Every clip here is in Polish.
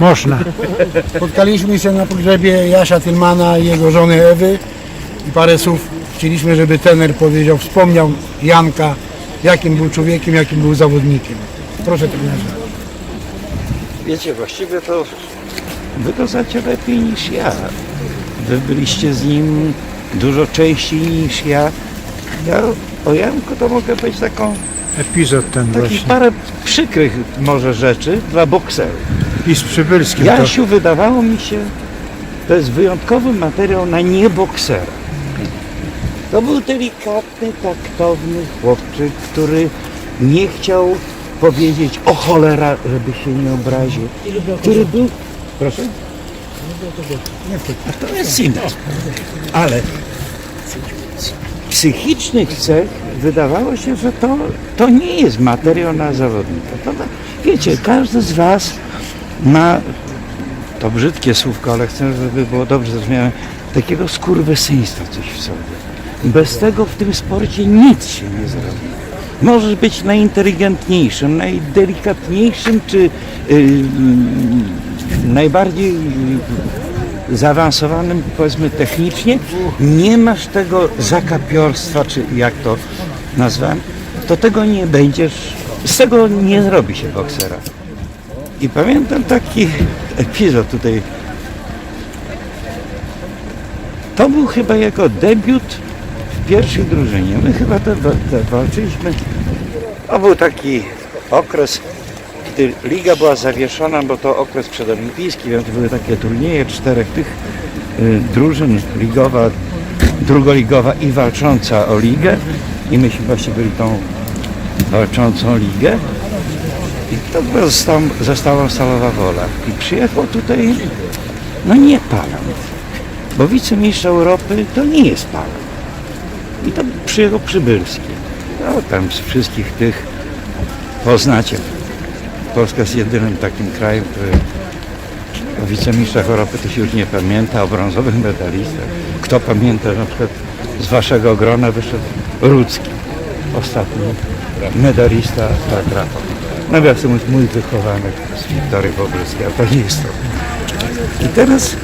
Można. Spotkaliśmy się na pogrzebie Jasia Tylmana i jego żony Ewy i parę słów chcieliśmy, żeby tener powiedział, wspomniał Janka, jakim był człowiekiem, jakim był zawodnikiem. Proszę trenerze. Wiecie, właściwie to wy to znacie lepiej niż ja. Wy byliście z nim dużo częściej niż ja. Ja o Janku to mogę być taką, Epizod ten takich właśnie. parę przykrych może rzeczy dla bokserów. I z Przybylskim to Jasiu wydawało mi się, to jest wyjątkowy materiał na nieboksera. To był delikatny, taktowny chłopczyk, który nie chciał powiedzieć o cholera, żeby się nie obraził. Który był... Proszę? A to jest sprawa. Ale psychicznych cech wydawało się, że to, to nie jest materiał na zawodnika. To, wiecie, każdy z Was ma to brzydkie słówko, ale chcę, żeby było dobrze zrozumiane, takiego skurwysyństwa coś w sobie. Bez tego w tym sporcie nic się nie zrobi. Możesz być najinteligentniejszym, najdelikatniejszym, czy y, mm, najbardziej y, zaawansowanym, powiedzmy technicznie, nie masz tego zakapiorstwa, czy jak to nazwałem, to tego nie będziesz, z tego nie zrobi się boksera. I pamiętam taki epizod tutaj. To był chyba jego debiut w pierwszej drużynie. My chyba to, to walczyliśmy. To był taki okres, gdy liga była zawieszona, bo to okres przedolimpijski, więc były takie turnieje czterech tych y, drużyn, ligowa, drugoligowa i walcząca o ligę. I myśmy właśnie byli tą walczącą ligę. I to była została, została stalowa wola. I przyjechał tutaj, no nie palant, bo wicemistrz Europy to nie jest palant. I tam przyjechał Przybylski. No tam z wszystkich tych poznacie. Polska jest jedynym takim krajem, który o wicemistrzach Europy to się już nie pamięta, o brązowych medalistach. Kto pamięta, na przykład z waszego grona wyszedł Rudzki, ostatni medalista tak Rafał. Nawiasem mówiąc, mój wychowanek z Wiktorii Bobrzyskiej, a to nie jest to. I teraz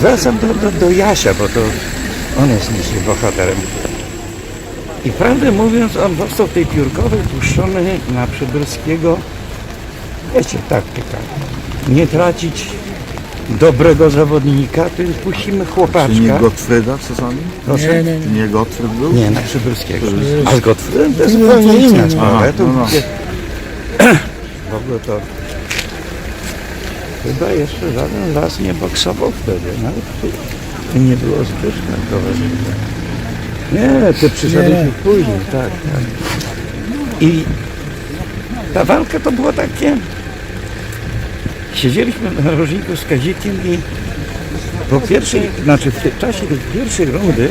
wracam do, do, do Jasia, bo to on jest naszym bohaterem. I prawdę mówiąc, on został w tej piórkowej puszczony na Przybylskiego, wiecie, taktyka. Nie tracić dobrego zawodnika, to jest puścimy Czy nie chłopaczka. Gottfrieda czasami? Proszę? Nie, nie, Czy nie Gottfried był? Nie, na Przybylskiego. A z Gottfriedem to jest zupełnie inna sprawa. No, no. W ogóle to chyba jeszcze żaden las nie boksował wtedy. Nawet tu nie było Zbyszka towarzysza. Nie, ty przyszedłeś później, tak, tak. I ta walka to było takie... Siedzieliśmy na rożniku z Kazikiem i po pierwszej, znaczy w czasie tej pierwszej rundy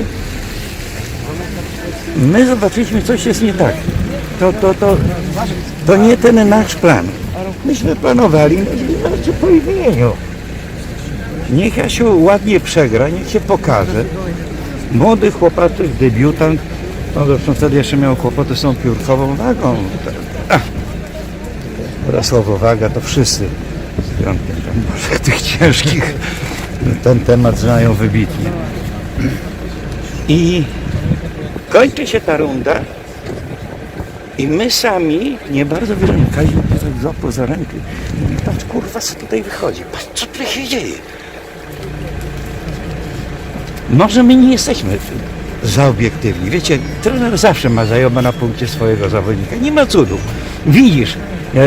my zobaczyliśmy, coś jest nie tak. To, to, to, to nie ten nasz plan. Myśmy planowali, no, znaczy po imieniu. Niech Jasiu ładnie przegra, niech się pokaże. Młody chłopaczek, debiutant, no zresztą wtedy jeszcze miał kłopoty z tą piórkową wagą. Ach, Rasłowo-waga to wszyscy z wyjątkiem może tych ciężkich ten temat znają wybitnie. I kończy się ta runda i my sami, nie bardzo wierzymy, Kazik mnie tak złapał za rękę mówi, patrz kurwa co tutaj wychodzi, patrz co tutaj się dzieje. Może my nie jesteśmy za obiektywni. Wiecie, trener zawsze ma zajobę na punkcie swojego zawodnika. Nie ma cudów. Widzisz,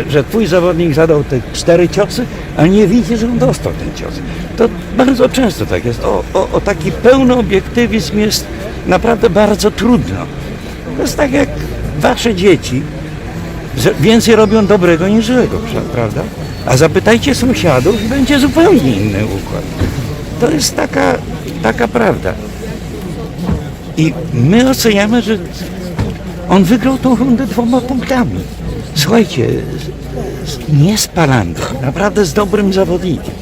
że twój zawodnik zadał te cztery ciosy, a nie widzisz, że on dostał ten cios. To bardzo często tak jest. O, o, o taki pełny obiektywizm jest naprawdę bardzo trudno. To jest tak jak wasze dzieci, więcej robią dobrego niż złego, pra- prawda? A zapytajcie sąsiadów i będzie zupełnie inny układ. To jest taka, taka prawda. I my oceniamy, że on wygrał tą rundę dwoma punktami. Słuchajcie, nie z palandą, naprawdę z dobrym zawodnikiem.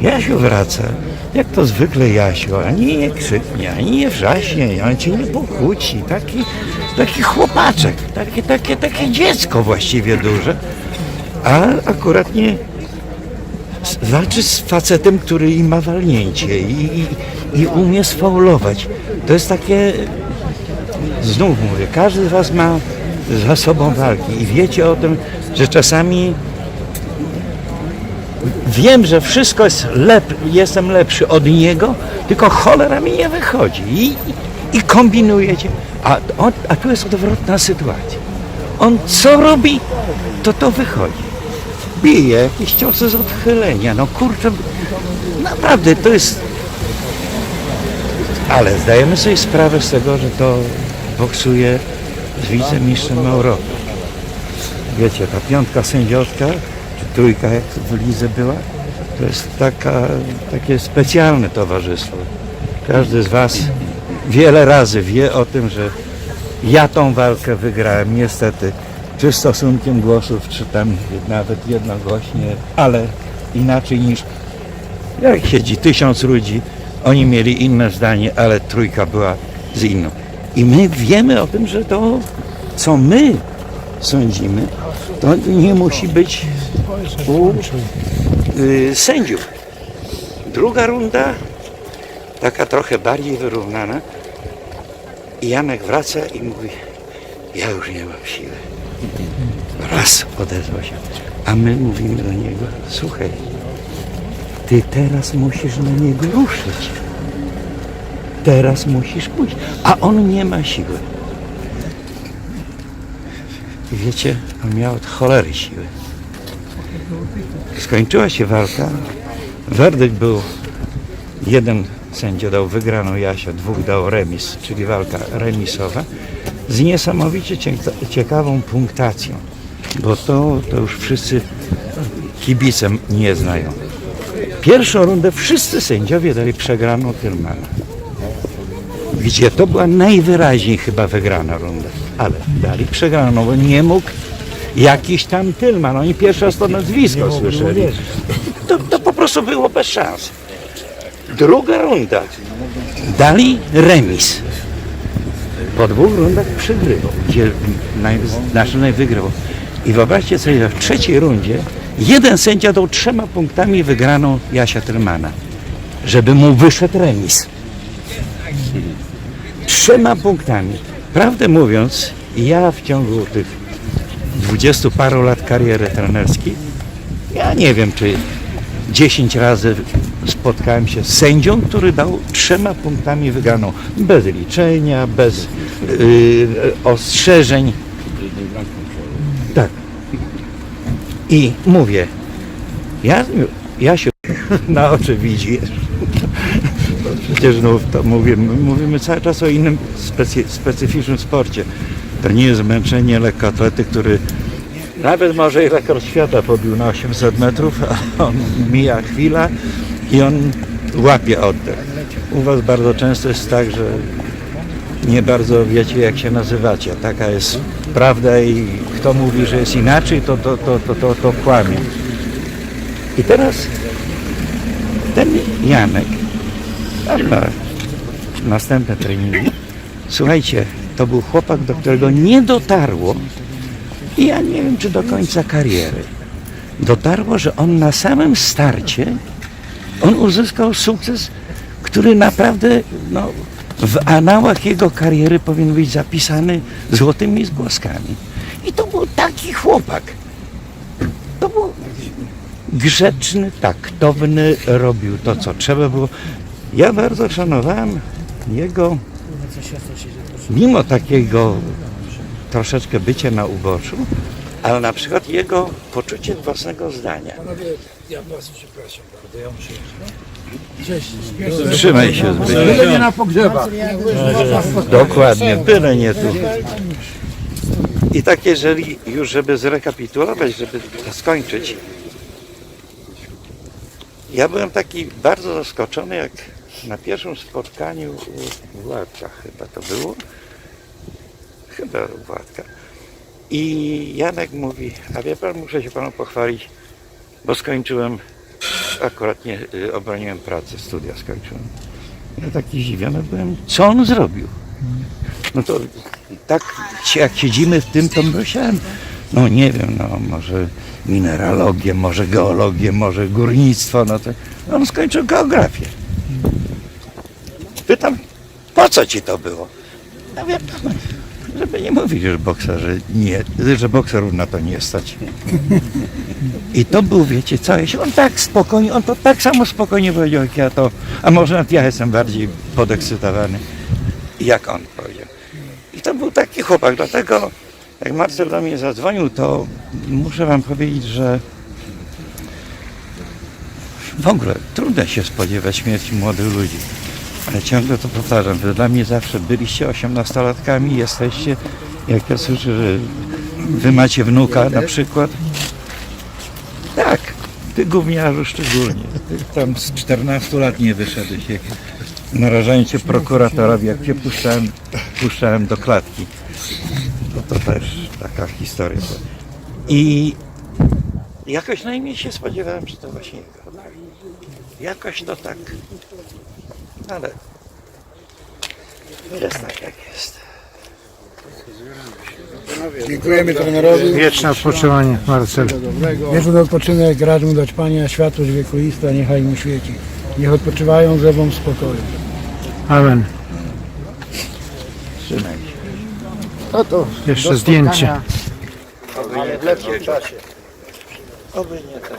Jasiu wraca, jak to zwykle Jasiu, ani nie krzyknie, ani nie wrzaśnie, on cię nie pokłóci. Taki, taki chłopaczek, takie, takie, takie dziecko właściwie duże. A akurat nie, walczyć z facetem, który i ma walnięcie i, i, i umie sfaulować. To jest takie, znów mówię, każdy z Was ma za sobą walki i wiecie o tym, że czasami wiem, że wszystko jest lep, jestem lepszy od niego, tylko cholera mi nie wychodzi i, i kombinujecie. A, on, a tu jest odwrotna sytuacja. On co robi, to to wychodzi. Bije jakieś ciosy z odchylenia. No kurczę, naprawdę to jest... Ale zdajemy sobie sprawę z tego, że to boksuje z wicemistrzem Europy. Wiecie, ta piątka sędziowska, czy trójka jak w lidze była, to jest taka, takie specjalne towarzystwo. Każdy z Was wiele razy wie o tym, że ja tą walkę wygrałem niestety, czy stosunkiem głosów, czy tam nawet jednogłośnie, ale inaczej niż jak siedzi tysiąc ludzi, oni mieli inne zdanie, ale trójka była z inną. I my wiemy o tym, że to, co my sądzimy, to nie musi być u y, sędziów. Druga runda, taka trochę bardziej wyrównana. I Janek wraca i mówi, ja już nie mam siły. Raz odezwał się. A my mówimy do niego, słuchaj, ty teraz musisz na niego ruszyć. Teraz musisz pójść. A on nie ma siły. I wiecie, on miał od cholery siły. Skończyła się walka. Werdykt był jeden sędzia dał wygraną Jasia, dwóch dał remis, czyli walka remisowa z niesamowicie cieka- ciekawą punktacją, bo to, to już wszyscy kibicem nie znają. Pierwszą rundę wszyscy sędziowie dali przegraną Tylmana. Gdzie to była najwyraźniej chyba wygrana runda, ale dali przegraną, bo nie mógł jakiś tam Tylman. Oni pierwszy raz to nazwisko słyszeli. To, to po prostu było bez szans. Druga runda. Dali remis. Po dwóch rundach przegrywał, gdzie naj, znaczy. I wyobraźcie sobie, w trzeciej rundzie jeden sędzia dał trzema punktami wygraną Jasia Tylmana, żeby mu wyszedł remis. Trzema punktami. Prawdę mówiąc, ja w ciągu tych dwudziestu paru lat kariery trenerskiej, ja nie wiem, czy 10 razy spotkałem się z sędzią, który dał trzema punktami wygraną. Bez liczenia, bez yy, ostrzeżeń. Tak. I mówię, ja, ja się na oczy widzi. Przecież no, to mówimy, mówimy cały czas o innym specy, specyficznym sporcie. To nie jest zmęczenie lekkoatlety, który nawet może i rekord świata pobił na 800 metrów, a on mija chwila i on łapie oddech. U Was bardzo często jest tak, że nie bardzo wiecie jak się nazywacie. Taka jest prawda i kto mówi, że jest inaczej, to, to, to, to, to, to kłamie. I teraz ten Janek na następne treningi. Słuchajcie, to był chłopak, do którego nie dotarło i ja nie wiem, czy do końca kariery. Dotarło, że on na samym starcie on uzyskał sukces, który naprawdę no, w anałach jego kariery powinien być zapisany złotymi zgłoskami. I to był taki chłopak. To był grzeczny, taktowny, robił to, co trzeba było. Ja bardzo szanowałem jego, mimo takiego troszeczkę bycia na uboczu, ale na przykład jego poczucie własnego zdania. Trzymaj się zbyt. Byle nie na pogrzebach. Dokładnie, byle nie tu. I tak jeżeli już, żeby zrekapitulować, żeby to skończyć, ja byłem taki bardzo zaskoczony, jak na pierwszym spotkaniu u Władka chyba to było, chyba Władka. I Janek mówi, a wie pan, muszę się panu pochwalić, bo skończyłem, akurat nie y, obroniłem pracę, studia skończyłem. Ja taki zdziwiony byłem, co on zrobił. No to tak jak siedzimy w tym, to myślałem, no nie wiem, no może mineralogię, może geologię, może górnictwo, no to on skończył geografię. Pytam, po co ci to było? Ja wiem, no, żeby nie mówić, że bokserzy nie, że bokserów na to nie stać. I to był, wiecie, cały się, on tak spokojnie, on to tak samo spokojnie powiedział, jak ja to, a może nawet ja jestem bardziej podekscytowany, jak on powiedział. I to był taki chłopak, dlatego jak Marcel do mnie zadzwonił, to muszę wam powiedzieć, że w ogóle trudno się spodziewać śmierci młodych ludzi. Ale ciągle to powtarzam, że dla mnie zawsze byliście osiemnastolatkami, jesteście, jak ja słyszę, że wy macie wnuka na przykład. Tak, ty gówniarzu szczególnie. Ty tam z 14 lat nie wyszedłeś, jak narażając się prokuratorowi, jak cię puszczałem, puszczałem do klatki. To, to też taka historia. I jakoś najmniej się spodziewałem, że to właśnie jego. Jakoś to tak. Ale jest tak jak jest. Dziękujemy trenerowi. Wieczne odpoczywanie, Marcel. Wieczny odpoczynek, racz mu dać Panie, a światłość wiekuista niechaj mu świeci. Niech odpoczywają ze mną w spokoju. Amen. Trzymaj się. No to Jeszcze zdjęcie. w lepszym czasie. Oby nie tak.